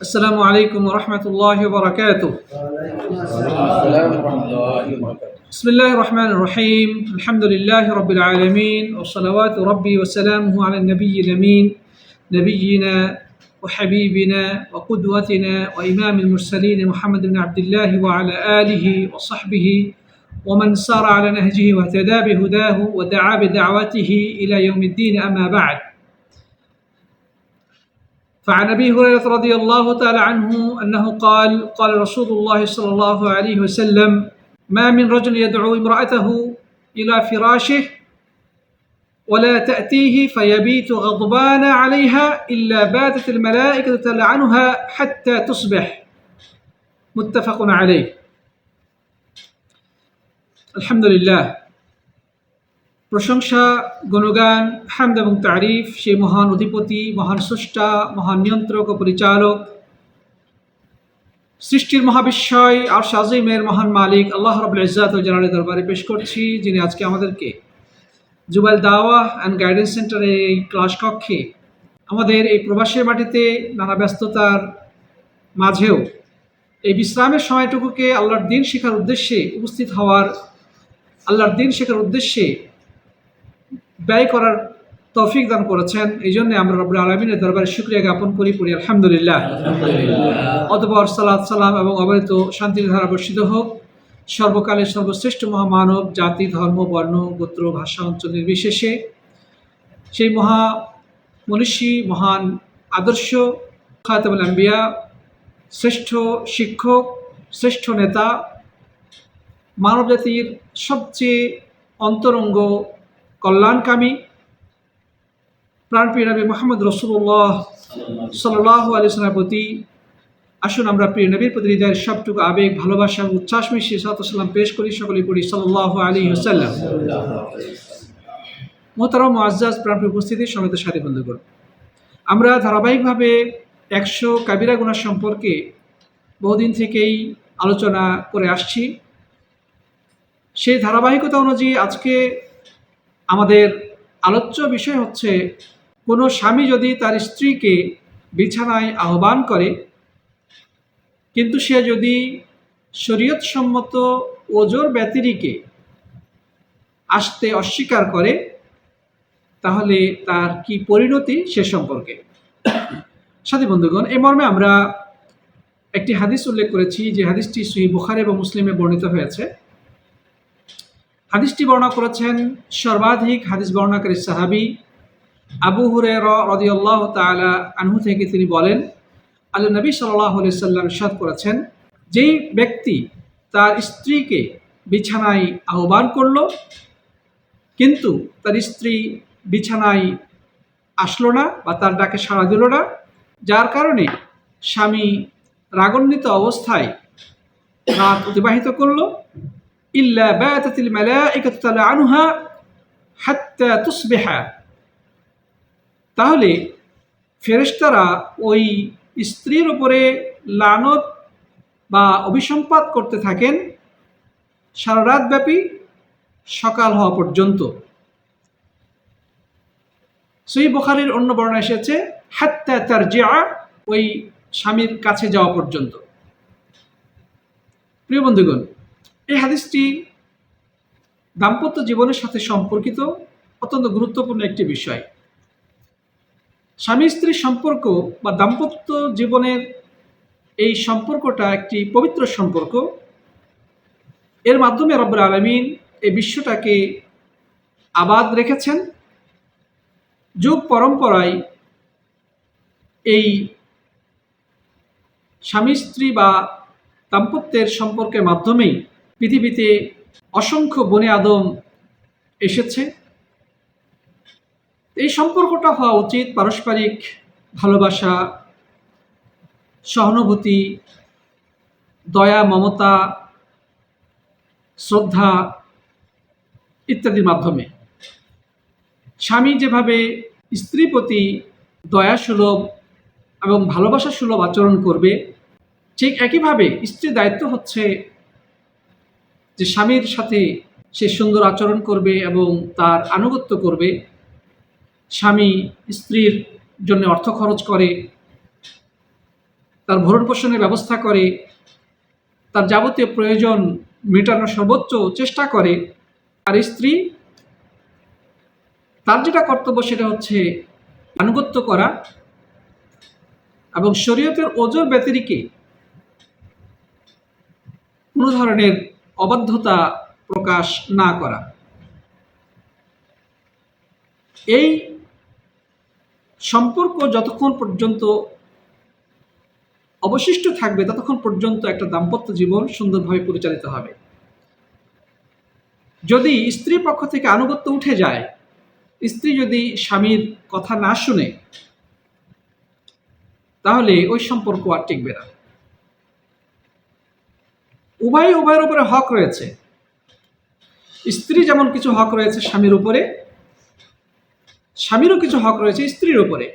السلام عليكم ورحمة الله وبركاته. بسم الله الرحمن الرحيم. الحمد لله رب العالمين وصلوات ربي وسلامه على النبي الأمين نبينا وحبيبنا وقدوتنا وإمام المرسلين محمد بن عبد الله وعلى آله وصحبه ومن سار على نهجه واهتدى بهداه ودعا بدعوته إلى يوم الدين أما بعد. فعن أبي هريرة رضي الله تعالى عنه أنه قال قال رسول الله صلى الله عليه وسلم ما من رجل يدعو امرأته إلى فراشه ولا تأتيه فيبيت غضبان عليها إلا باتت الملائكة تلعنها حتى تصبح. متفق عليه. الحمد لله. প্রশংসা, গুণগান, হামদ এবং তারিফ সেই মহান অধিপতি, মহান স্রষ্টা, মহান নিয়ন্ত্রক ও পরিচালক। সৃষ্টির মহাবিস্ময় আর শাজিমের মহান মালিক আল্লাহ রবুল ইজাত ও জানালের দরবারে পেশ করছি, যিনি আজকে আমাদেরকে জুবাইল দাওয়া অ্যান্ড গাইডেন্স সেন্টারে এই ক্লাস কক্ষে আমাদের এই প্রবাসের মাটিতে নানা ব্যস্ততার মাঝেও এই বিশ্রামের সময়টুকুকে আল্লাহর দিন শেখার উদ্দেশ্যে উপস্থিত হওয়ার, আল্লাহর দিন শেখার উদ্দেশ্যে ব্যয় করার তৌফিক দান করেছেন। এই জন্য আমরা রব্বুল আলমিনের দরবারে শুক্রিয়া জ্ঞাপন করি পড়ি আলহামদুলিল্লাহ। অতপর সালাদ সালাম এবং অবৈত শান্তির ধারা বর্ষিত হোক। সর্বকালের সর্বশ্রেষ্ঠ মহামানব জাতি ধর্ম বর্ণ গোত্র ভাষা অঞ্চল নির্বিশেষে সেই মহা মনীষী মহান আদর্শ খাতাবুল আম্বিয়া শ্রেষ্ঠ শিক্ষক শ্রেষ্ঠ নেতা মানবজাতির সবচেয়ে অন্তরঙ্গ কল্যাণকামী প্রাণপ্রিয় নবী মোহাম্মদ রসুল্লাহ সাল্লাহ আলিয়ার প্রতি আসুন আমরা প্রিয় নবীর প্রতি হৃদয়ের সবটুকু আবেগ, ভালোবাসা উচ্ছ্বাস মিশিয়ে সাল্লাম পেশ করি সকলে পড়ি সাল্লাহ আলী হাসাল্লাম মোহতারম আজ্জাজ প্রাণপ্রিয় উপস্থিতি সমেত সাথে বন্ধুগণ, আমরা ধারাবাহিকভাবে একশো কাবিরা গুণা সম্পর্কে বহুদিন থেকেই আলোচনা করে আসছি। সেই ধারাবাহিকতা অনুযায়ী আজকে আমাদের আলোচ্য বিষয় হচ্ছে, কোনো স্বামী যদি তার স্ত্রীকে বিছানায় আহ্বান করে, কিন্তু সে যদি শরীয়তসম্মত ওজোর ব্যতিরিকে আসতে অস্বীকার করে, তাহলে তার কি পরিণতি সে সম্পর্কে? সাথী বন্ধুগণ এ মর্মে আমরা একটি হাদিস উল্লেখ করেছি যে হাদিসটি সুই বুখারে এবং মুসলিমে বর্ণিত হয়েছে। হাদিসটি বর্ণনা করেছেন সর্বাধিক হাদিস বর্ণাকারী সাহাবি আবু হুরে রদিয়াল্লাহ তালা আনহু থেকে তিনি বলেন, আল্লাহ নবী সাল্লাহ সাল্লাম সাদ করেছেন, যেই ব্যক্তি তার স্ত্রীকে বিছানায় আহ্বান করল, কিন্তু তার স্ত্রী বিছানায় আসলো না বা তার ডাকে সাড়া দিল না, যার কারণে স্বামী রাগান্বিত অবস্থায় রাত অতিবাহিত করল ইল্লা বাতাতিল মালাইকাতু তালআনুহা হাত্তা তুসবিহা তাহলে ফেরেস্তারা ওই স্ত্রীর উপরে লানত বা অভিসম্পাত করতে থাকেন সারা রাত ব্যাপী সকাল হওয়া পর্যন্ত। সই বোখারির অন্য বর্ণনা এসেছে, হাত্তা তার জিয়া ওই স্বামীর কাছে যাওয়া পর্যন্ত। প্রিয় বন্ধুগণ এই হাদিসটি দাম্পত্য জীবনের সাথে সম্পর্কিত অত্যন্ত গুরুত্বপূর্ণ একটি বিষয়। স্বামী স্ত্রীর সম্পর্ক বা দাম্পত্য জীবনের এই সম্পর্কটা একটি পবিত্র সম্পর্ক। এর মাধ্যমে রব্বুল আলমিন এই বিশ্বটাকে আবাদ রেখেছেন। যুগ পরম্পরায় এই স্বামী স্ত্রী বা দাম্পত্যের সম্পর্কের মাধ্যমেই পৃথিবীতে অসংখ্য বনে আদম এসেছে। এই সম্পর্কটা হওয়া উচিত পারস্পরিক ভালোবাসা, সহানুভূতি, দয়া, মমতা, শ্রদ্ধা ইত্যাদির মাধ্যমে। স্বামী যেভাবে স্ত্রী প্রতি দয়া সুলভ এবং ভালোবাসা সুলভ আচরণ করবে, ঠিক একইভাবে স্ত্রীর দায়িত্ব হচ্ছে যে স্বামীর সাথে সে সুন্দর আচরণ করবে এবং তার আনুগত্য করবে, স্বামী স্ত্রীর জন্য অর্থ খরচ করে, তার ভরণ পোষণের ব্যবস্থা করে, তার যাবতীয় প্রয়োজন মেটানোর সর্বোচ্চ চেষ্টা করে আর স্ত্রী, তার যেটা কর্তব্য সেটা হচ্ছে আনুগত্য করা এবং শরীয়তের ওজোর ব্যতিরিকে কোনো ধরনের অবাধ্যতা প্রকাশ না করা। এই সম্পর্ক যতক্ষণ পর্যন্ত অবশিষ্ট থাকবে, ততক্ষণ পর্যন্ত একটা দাম্পত্য জীবন সুন্দরভাবে পরিচালিত হবে। যদি স্ত্রী পক্ষ থেকে আনুগত্য উঠে যায়, স্ত্রী যদি স্বামীর কথা না শুনে, তাহলে ওই সম্পর্ক আর টিকবে না। উভয় উভয়ের উপরে হক রয়েছে। স্ত্রী যেমন কিছু হক রয়েছে স্বামীর উপরে, স্বামীরও কিছু হক রয়েছে স্ত্রীর উপরে।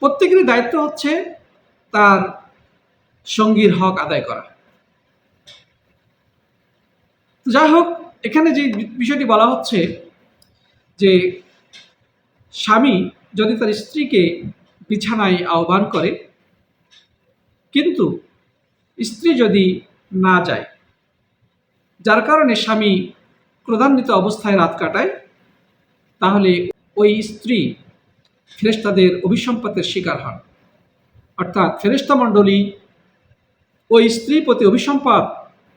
প্রত্যেকেরই দায়িত্ব হচ্ছে তার সঙ্গীর হক আদায় করা। যাই হোক, এখানে যে বিষয়টি বলা হচ্ছে যে স্বামী যদি তার স্ত্রীকে বিছানায় আহ্বান করে, কিন্তু স্ত্রী যদি না যায়, যার কারণে স্বামী ক্রোধান্বিত অবস্থায় রাত কাটায়, তাহলে ওই স্ত্রী ফেরেশতাদের অভিসম্পাতের শিকার হন। অর্থাৎ ফেরেশতা মণ্ডলী ওই স্ত্রী প্রতি অভিসম্পাত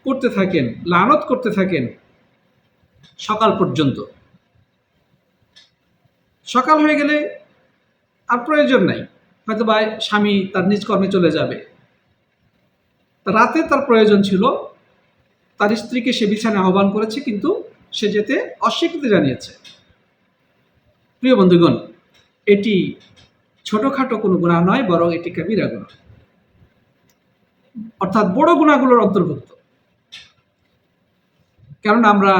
করতে থাকেন, লানত করতে থাকেন সকাল পর্যন্ত। সকাল হয়ে গেলে আর প্রয়োজন নাই হয়তো বা স্বামী তার নিজ কর্মে চলে যাবে। রাতে তার প্রয়োজন ছিল। তার স্ত্রীকে সে বিছানায় আহ্বান করেছে, কিন্তু সে যেতে অস্বীকৃতি জানিয়েছে। প্রিয় বন্ধুগণ, এটি ছোটোখাটো কোনো গুণা নয়, বরং এটি কাবিরা গুণা। অর্থাৎ বড় গুণাগুলোর অন্তর্ভুক্ত। কারণ আমরা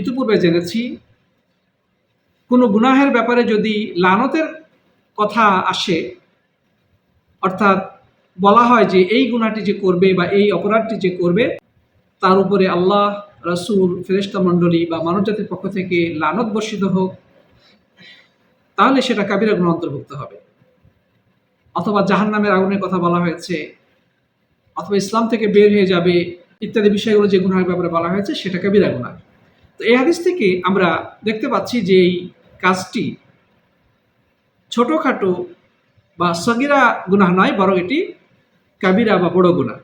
ইতিপূর্বে জেনেছি, কোনো গুনাহের ব্যাপারে যদি লানতের কথা আসে, অর্থাৎ বলা হয় যে এই গুণাটি যে করবে বা এই অপরাধটি যে করবে, তার উপরে আল্লাহ, রাসূল, ফেরেশতা মণ্ডলী বা মানবজাতির পক্ষ থেকে লানত বর্ষিত হোক, তাহলে সেটা কাবিরা গুণ অন্তর্ভুক্ত হবে। অথবা জাহান্নামের আগুনের কথা বলা হয়েছে, অথবা ইসলাম থেকে বের হয়ে যাবে, ইত্যাদি বিষয়গুলো যে গুণার ব্যাপারে বলা হয়েছে, সেটা কাবিরা গুণা তো এই হাদিস থেকে আমরা দেখতে পাচ্ছি যে এই কাজটি ছোটোখাটো বা সগিরা গুনাহ নয়, বরং এটি কাবিরা বা বড় গুণা।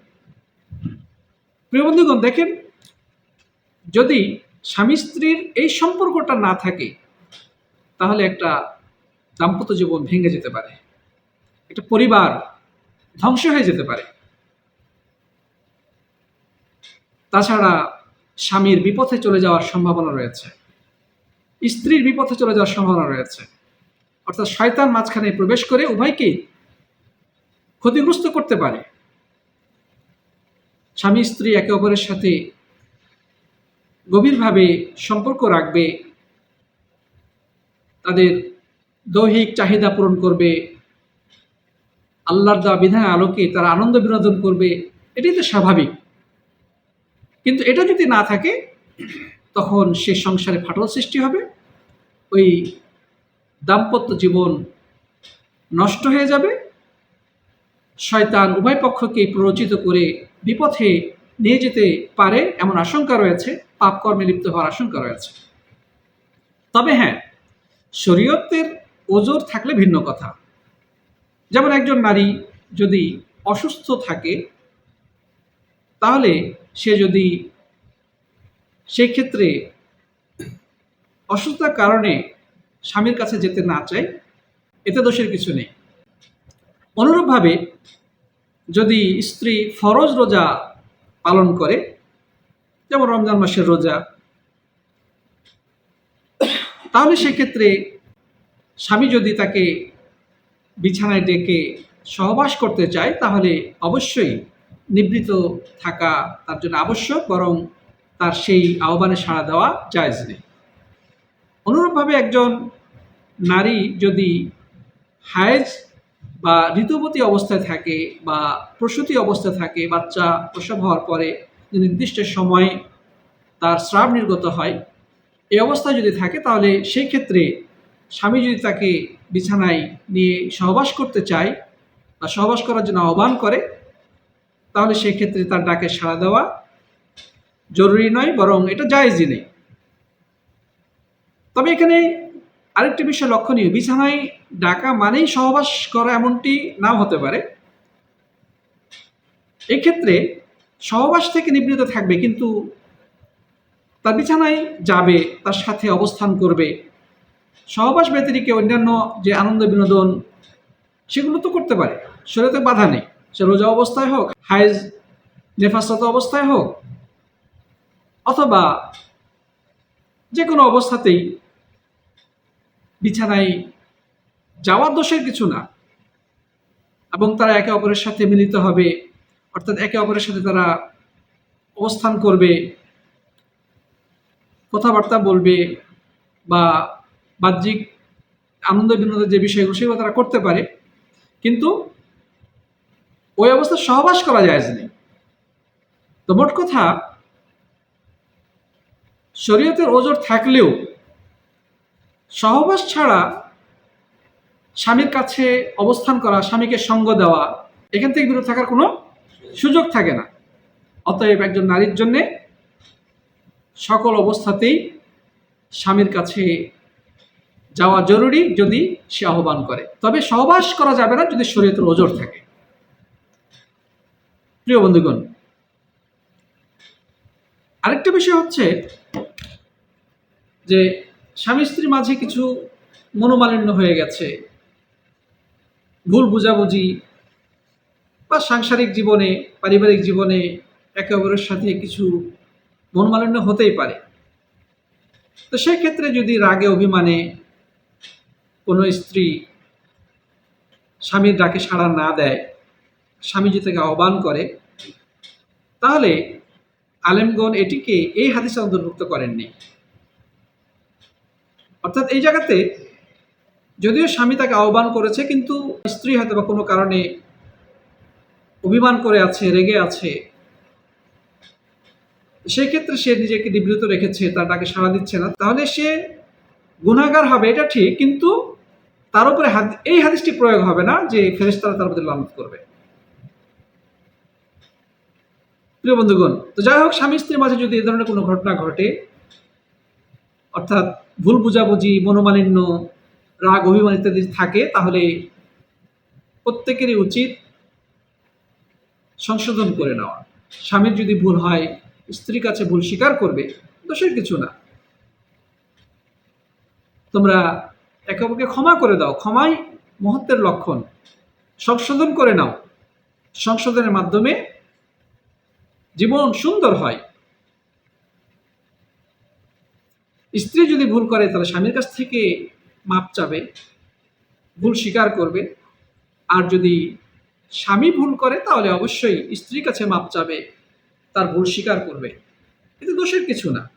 প্রিয় বন্ধুগণ, দেখেন, যদি স্বামী স্ত্রীর এই সম্পর্কটা না থাকে, তাহলে একটা দাম্পত্য জীবন ভেঙে যেতে পারে। একটা পরিবার ধ্বংস হয়ে যেতে পারে। তাছাড়া স্বামীর বিপথে চলে যাওয়ার সম্ভাবনা রয়েছে। স্ত্রীর বিপথে চলে যাওয়ার সম্ভাবনা রয়েছে। অর্থাৎ শয়তান মাঝখানে প্রবেশ করে উভয়কেই ক্ষতিগ্রস্ত করতে পারে। স্বামী স্ত্রী একে অপরের সাথে গভীরভাবে সম্পর্ক রাখবে, তাদের দৈহিক চাহিদা পূরণ করবে, আল্লাহর দেওয়া বিধানের আলোকে তারা আনন্দ বিনোদন করবে, এটাই তো স্বাভাবিক। কিন্তু এটা যদি না থাকে, তখন সে সংসারে ফাটল সৃষ্টি হবে, ওই দাম্পত্য জীবন নষ্ট হয়ে যাবে, শয়তান উভয় পক্ষকে প্ররোচিত করে বিপথে নিয়ে যেতে পারে এমন আশঙ্কা রয়েছে পাপ কর্মে লিপ্ত হওয়ার আশঙ্কা রয়েছে। তবে হ্যাঁ শরীয়তের ওজোর থাকলে ভিন্ন কথা। যেমন একজন নারী যদি অসুস্থ থাকে, তাহলে সে যদি সেই ক্ষেত্রে অসুস্থতার কারণে স্বামীর কাছে যেতে না চায়, এতে দোষের কিছু নেই। অনুরূপভাবে যদি স্ত্রী ফরজ রোজা পালন করে, যেমন রমজান মাসের রোজা, তাহলে সেক্ষেত্রে স্বামী যদি তাকে বিছানায় ডেকে সহবাস করতে চায়, তাহলে অবশ্যই নিবৃত থাকা তার জন্য আবশ্যক, বরং তার সেই আহ্বানে সাড়া দেওয়া জায়জ নেই। অনুরূপভাবে একজন নারী যদি হায়েজ বা ঋতুবতী অবস্থায় থাকে বা প্রসূতি অবস্থায় থাকে, বাচ্চা প্রসব হওয়ার পরে নির্দিষ্ট সময়ে তার স্রাব নির্গত হয়, এই অবস্থায় যদি থাকে তাহলে সেই ক্ষেত্রে স্বামী যদি তাকে বিছানায় নিয়ে সহবাস করতে চায় বা সহবাস করার জন্য আহ্বান করে, তাহলে সেক্ষেত্রে তার ডাকে সাড়া দেওয়া জরুরি নয়, বরং এটা জায়েজই নেই। তবে এখানে আরেকটি বিষয় লক্ষণীয়, বিছানায় ডাকা মানেই সহবাস করা এমনটি নাও হতে পারে। এক্ষেত্রে সহবাস থেকে নিবৃত থাকবে, কিন্তু তার বিছানায় যাবে, তার সাথে অবস্থান করবে। সহবাস ব্যতিরিকে অন্যান্য যে আনন্দ বিনোদন, সেগুলো তো করতে পারে। শরীরে বাধা নেই, সে রোজা অবস্থায় হোক হাইজ নেফাসত অবস্থায় হোক, অথবা যে কোনো অবস্থাতেই বিছানায় যাওয়ার দোষের কিছু না। এবং তারা একে অপরের সাথে মিলিত হবে, অর্থাৎ একে অপরের সাথে তারা অবস্থান করবে, কথাবার্তা বলবে বা বাহ্যিক আনন্দ বিনোদের যে বিষয়গুলো সেগুলো তারা করতে পারে। কিন্তু ওই অবস্থা সহবাস করা যায় নেই। তো মোট কথা, শরীয়তের ওজোর থাকলেও সহবাস ছাড়া স্বামীর কাছে অবস্থান করা, স্বামীকে সঙ্গ দেওয়া, এখান থেকে বিরত থাকার কোনো সুযোগ থাকে না। অতএব একজন নারীর জন্যে সকল অবস্থাতেই স্বামীর কাছে যাওয়া জরুরি যদি সে আহ্বান করে। তবে সহবাস করা যাবে না যদি শরীয়তের ওজোর থাকে। প্রিয় বন্ধুগণ, আরেকটা বিষয় হচ্ছে যে স্বামী স্ত্রীর মাঝে কিছু মনোমালিন্য হয়ে গেছে। ভুল বুঝাবুঝি বা সাংসারিক জীবনে, পারিবারিক জীবনে একে অপরের সাথে কিছু মনোমালিন্য হতেই পারে। তো সেক্ষেত্রে যদি রাগে অভিমানে কোনো স্ত্রী স্বামীর ডাকে সাড়া না দেয়, স্বামী যদি তাকে আহ্বান করে, তাহলে আলেমগণ এটিকে এই হাদিসে অন্তর্ভুক্ত করেননি। অর্থাৎ এই জায়গাতে যদিও স্বামী তাকে আহ্বান করেছে, কিন্তু স্ত্রী হয়তো বা কোনো কারণে অভিমান করে আছে, রেগে আছে সেই ক্ষেত্রে সে নিজেকে নিবৃত রেখেছে, তার ডাকে সাড়া দিচ্ছে না। তাহলে সে গুণাগার হবে, এটা ঠিক, কিন্তু তার উপরে এই হাদিসটি প্রয়োগ হবে না যে ফেরেশতারা তার প্রতি লানত করবে। প্রিয় বন্ধুগণ, তো যাই হোক, স্বামী স্ত্রীর মাঝে যদি এ ধরনের কোনো ঘটনা ঘটে, অর্থাৎ ভুল বুঝাবুঝি, মনোমালিন্য, রাগ, অভিমান ইত্যাদি থাকে, তাহলে প্রত্যেকেরই উচিত সংশোধন করে নেওয়া। স্বামীর যদি ভুল হয়, স্ত্রীর কাছে ভুল স্বীকার করবে, দোষের কিছু না। তোমরা একে অপরকে ক্ষমা করে দাও। ক্ষমাই মহত্বের লক্ষণ। সংশোধন করে নাও। সংশোধনের মাধ্যমে জীবন সুন্দর হয়। স্ত্রী যদি ভুল করে, তাহলে স্বামীর কাছ থেকে মাপ চাবে, ভুল স্বীকার করবে। আর যদি স্বামী ভুল করে, তাহলে অবশ্যই স্ত্রীর কাছে মাপ চাবে, তার ভুল স্বীকার করবে। এতে দোষের কিছু না।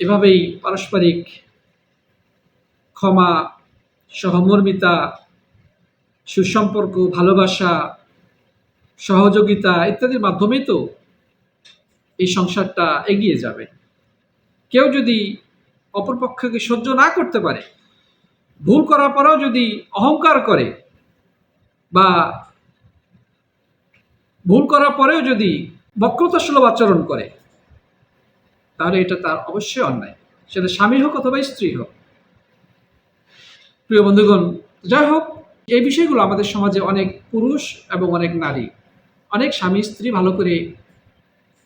এভাবেই পারস্পরিক ক্ষমা, সহমর্মিতা, সুসম্পর্ক, ভালোবাসা, সহযোগিতা ইত্যাদির মাধ্যমেই তো এই সংসারটা এগিয়ে যাবে। কেউ যদি অপরপক্ষকে সহ্য না করতে পারে, ভুল করার পরেও যদি অহংকার করে বা ভুল করার পরেও যদি বক্রতাসুলভ আচরণ করে, তাহলে এটা তার অবশ্যই অন্যায়। সেটা স্বামী হোক অথবা স্ত্রী হোক। প্রিয় বন্ধুগণ, যাই হোক, এই বিষয়গুলো আমাদের সমাজে অনেক পুরুষ এবং অনেক নারী, অনেক স্বামী স্ত্রী ভালো করে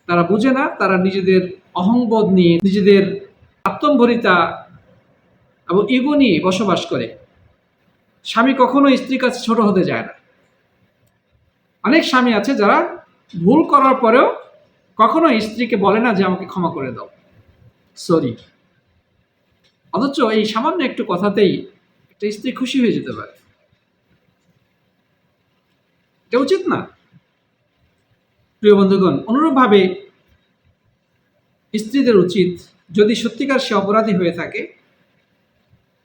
তারা বুঝে না, তারা নিজেদের অহংবোধ নিয়ে নিজেদের আত্মম্ভরিতা এবং ইগো নিয়ে বসবাস করে। স্বামী কখনো স্ত্রীর কাছে ছোট হতে যায় না। অনেক স্বামী আছে যারা ভুল করার পরেও কখনো স্ত্রীকে বলে না যে আমাকে ক্ষমা করে দাও। সরি অথচ এই সামান্য একটু কথাতেই একটা স্ত্রী খুশি হয়ে যেতে পারে। এটা উচিত না। প্রিয় বন্ধুগণ, অনুরূপভাবে স্ত্রীদের উচিত যদি সত্যিকার সে অপরাধী হয়ে থাকে,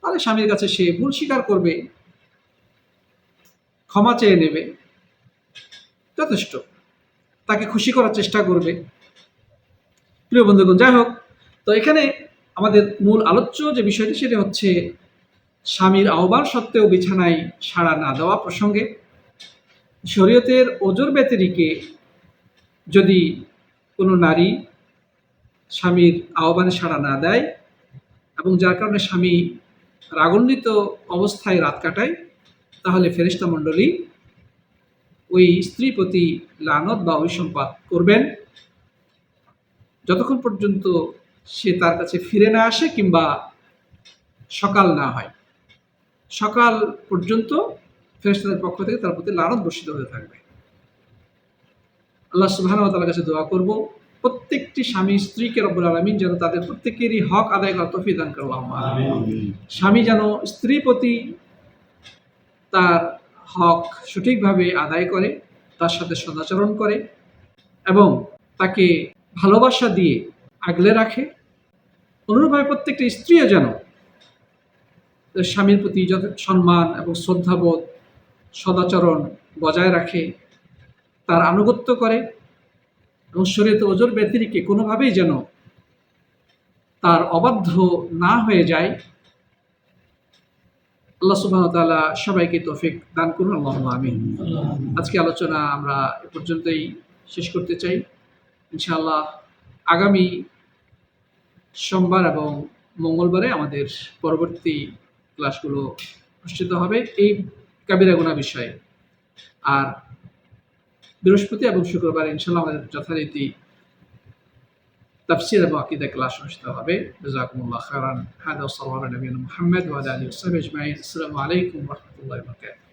তাহলে স্বামীর কাছে সে ভুল স্বীকার করবে, ক্ষমা চেয়ে নেবে, যথেষ্ট। তাকে খুশি করার চেষ্টা করবে। প্রিয় বন্ধুগণ, যাই হোক, তো এখানে আমাদের মূল আলোচ্য যে বিষয়টি, সেটা হচ্ছে স্বামীর আহ্বান সত্ত্বেও বিছানায় সাড়া না দেওয়া প্রসঙ্গে। শরীয়তের ওজোর ব্যতিরিকে যদি কোনো নারী স্বামীর আহ্বানে সাড়া না দেয় এবং যার কারণে স্বামী রাগান্বিত অবস্থায় রাত কাটায়, তাহলে ফেরিস্তা মণ্ডলী ওই স্ত্রী প্রতি লানত বা অভিসম্পাত করবেন। যতক্ষণ পর্যন্ত সে তার কাছে ফিরে না আসে কিংবা সকাল না হয়। সকাল পর্যন্ত ফেরেস্তাদের পক্ষ থেকে তার প্রতি লানত বর্ষিত হয়ে থাকবে। আল্লাহ সুবহান তার কাছে দোয়া করব। প্রত্যেকটি স্বামী স্ত্রীকে রব্বুল আলমিন যেন তাদের প্রত্যেকেরই হক আদায় করা তফিক দান করব স্বামী যেন স্ত্রী প্রতি তার হক সঠিকভাবে আদায় করে তার সাথে সদাচরণ করে এবং তাকে ভালোবাসা দিয়ে আগলে রাখে। অনুরূপভাবে প্রত্যেকটি স্ত্রীও যেন স্বামীর প্রতি যত সম্মান এবং শ্রদ্ধাবোধ সদাচরণ বজায় রাখে তার আনুগত্য করে। এবং শরীয়ত ওজোর ব্যতিরিকে কোনোভাবেই যেন তার অবাধ্য না হয়ে যায়, আল্লাহ সুবাহ তাআলা সবাইকে তৌফিক দান করুন আল্লাহ আমিন। আজকে আলোচনা আমরা এ পর্যন্তই শেষ করতে চাই। ইনশাআল্লাহ আগামী সোমবার এবং মঙ্গলবারে আমাদের পরবর্তী ক্লাসগুলো অনুষ্ঠিত হবে এই কাবিরা গুণা বিষয়ে। আর বৃহস্পতি এবং শুক্রবার ইনশাল্লাহ আমাদের যথারীতি তাফসির এবং আকিদা ক্লাস অনুষ্ঠিত হবে। জাজাকুমুল্লাহ খারান হাদা সাল্লাল্লাহু আলা নবিয়িনা মুহাম্মদ ওয়া আলা সাহবিহি আজমাইন। আসসালামু আলাইকুম রাহমাতুল্লাহি ওয়া বারাকাতুহু।